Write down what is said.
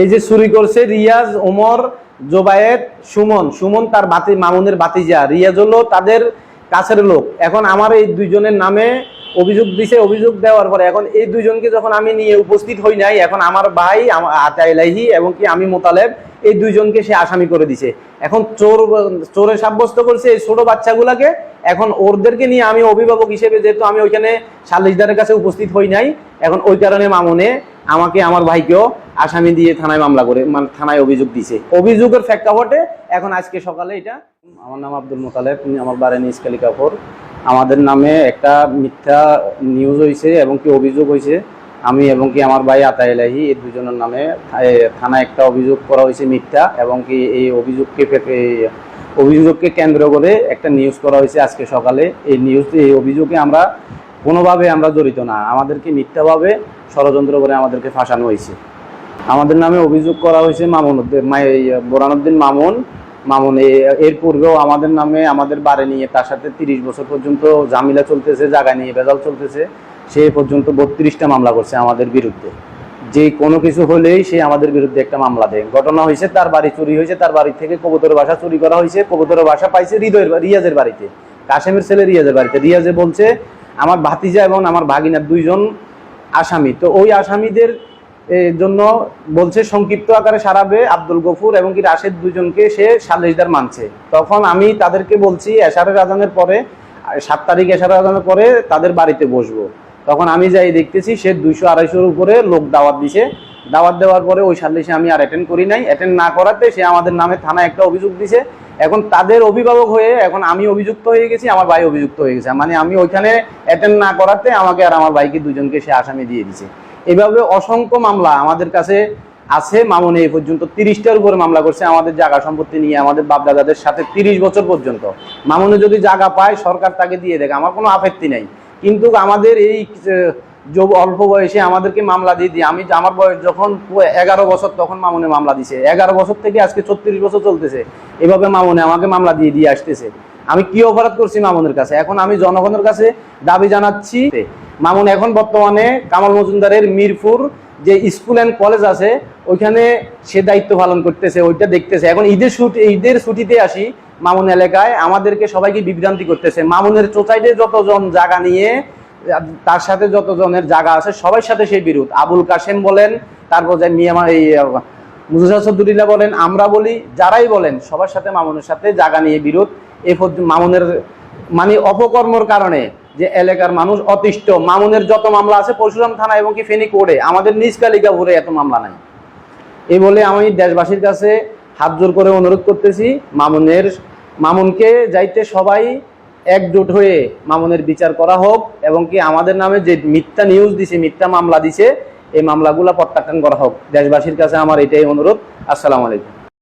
এই যে চুরি করছে রিয়াজ, ওমর জোবায়েত সুমন। সুমন তার বাতি, মামুনের বাতিজা রিয়াজ হলো তাদের কাছের লোক। এখন আমার এই দুইজনের নামে অভিযোগ দিছে, অভিযোগ দেওয়ার পরে এখন এই দুইজনকে যখন আমি নিয়ে উপস্থিত হই নাই, এখন আমার ভাই আতাইলাহি আতা এবং কি আমি মোতালেব এই দুইজনকে সে আসামি করে দিছে। এখন চোর চোরে সাব্যস্ত করছে এই ছোট বাচ্চাগুলাকে। এখন ওরদেরকে নিয়ে আমি অভিভাবক হিসেবে যেহেতু আমি ওইখানে সালিশদারের কাছে উপস্থিত হই নাই, এখন ওই কারণে মামুনে আমাকে, আমার ভাইকেও আসামি দিয়ে থানায় মামলা করে মানে থানায় অভিযোগ দিছে। অভিযোগের প্রেক্ষাপটে এখন আজকে সকালে এটা, আমার নাম আব্দুল মোতালেব আমার বারেনি ইসকালি কাপুর আমাদের নামে একটা মিথ্যা নিউজ হয়েছে এবং কি অভিযোগ হয়েছে আমি এবং কি আমার ভাই আতা এলাহি এই দুজনের নামে থানায় একটা অভিযোগ করা হয়েছে মিথ্যা এবং কি এই অভিযোগকে অভিযোগকে কেন্দ্র করে একটা নিউজ করা হয়েছে আজকে সকালে। এই নিউজ এই অভিযোগে আমরা কোনোভাবে আমরা জড়িত না। আমাদেরকে মিথ্যাভাবে ষড়যন্ত্র করে আমাদেরকে ফাঁসানো হয়েছে। আমাদের নামে অভিযোগ করা হয়েছে মামুন উদ্দিন বোরানুদ্দিন মামুন মামুন এর পূর্বেও আমাদের নামে আমাদের বাড়ি নিয়ে তার সাথে তিরিশ বছর পর্যন্ত জামিলা চলতেছে জায়গা নিয়ে বেজাল চলতেছে। সে পর্যন্ত বত্রিশটা মামলা করছে আমাদের বিরুদ্ধে। যে কোনো কিছু হলেই সে আমাদের বিরুদ্ধে একটা মামলা দেয়। ঘটনা হয়েছে তার বাড়ি চুরি হয়েছে, তার বাড়ি থেকে কবুতরের বাসা চুরি করা হয়েছে, কবুতরের বাসা পাইছে হৃদয়ের রিয়াজের বাড়িতে। কাশেমের ছেলে রিয়াজের বাড়িতে। রিয়াজে বলছে, আমার ভাতিজা এবং আমার ভাগিনার দুইজন আসামি। তো ওই আসামিদের জন্য বলছে, সংক্ষিপ্ত আকারে সারাবে আব্দুল গফুর এবং কি রাশেদ দুজনকে সে সালিশদার মানছে। তখন আমি তাদেরকে বলছি, এশারের আজানের পরে, সাত তারিখ এশারের আজানের পরে তাদের বাড়িতে বসবো। তখন আমি যাই দেখতেছি, সে দুইশো আড়াইশোর উপরে লোক দাওয়াত দিছে। দাওয়াত দেওয়ার পরে ওই সালিশে আমি আর অ্যাটেন্ড করি নাই। অ্যাটেন্ড না করাতে সে আমাদের নামে থানায় একটা অভিযোগ দিছে। এখন তাদের অভিভাবক হয়ে এখন আমি অভিযুক্ত হয়ে গেছি, আমার ভাই অভিযুক্ত হয়ে গেছে। মানে আমি ওইখানে অ্যাটেন্ড না করাতে আমাকে আর আমার ভাইকে দুজনকে সে আসামি দিয়ে দিছে। এভাবে অসংখ্য মামলা আমাদের কাছে আছে, মামুনে এই পর্যন্ত তিরিশটার উপরে মামলা করছে। আমাদের জায়গা সম্পত্তি নিয়ে আমাদের বাপদাদাদের সাথে তিরিশ বছর পর্যন্ত। মামুনে যদি জায়গা পায়, সরকার তাকে দিয়ে দেয় আমার কোনো আপত্তি নেই। কিন্তু আমাদের এই অল্প বয়সে আমাদেরকে মামলা দিয়ে দিয়ে, আমি আমার বয়স যখন এগারো বছর, তখন মামুনে মামলা দিছে। এগারো বছর থেকে আজকে ছত্রিশ বছর চলতেছে। এভাবে মামুনে আমাকে মামলা দিয়ে দিয়ে আসতেছে। আমি কি অপরাধ করছি মামুনের কাছে? এখন আমি জনগণের কাছে দাবি জানাচ্ছি মামুন এখন বর্তমানে কামাল মজুমদারের মিরপুর যে স্কুল অ্যান্ড কলেজ আছে, ওইখানে সে দায়িত্ব পালন করতেছে, ওইটা দেখতেছে। এখন ঈদের ছুটি, ঈদের ছুটিতে আসি মামুন এলাকায়, আমাদেরকে সবাইকে বিভ্রান্তি করতেছে। মামুনের সোসাইটির যতজন জায়গা নিয়ে তার সাথে যতজনের জায়গা আছে সবার সাথে সেই বিরোধ। আবুল কাশেম বলেন, তারপর যে মিয়ামা এই মুজা সদ্দুরিল্লাহ বলেন, আমরা বলি, যারাই বলেন, সবার সাথে মামুনের সাথে জায়গা নিয়ে বিরোধ। এ মামুনের মানে অপকর্মর কারণে যে এলাকার মানুষ অতিষ্ঠ, মামুনের যত মামলা আছে, পরশুরাম থানা এবং কি ফেনী কোর্টে, আমাদের নিজ কালিকা ভরে এত মামলা নাই। এই বলে আমি দেশবাসীর কাছে হাত জোর করে অনুরোধ করতেছি, মামুনের, মামুনকে যাইতে সবাই একজোট হয়ে মামুনের বিচার করা হোক এবং কি আমাদের নামে যে মিথ্যা নিউজ দিছে, মিথ্যা মামলা দিছে, এই মামলাগুলো প্রত্যাখ্যান করা হোক। দেশবাসীর কাছে আমার এটাই অনুরোধ। আসসালামু আলাইকুম।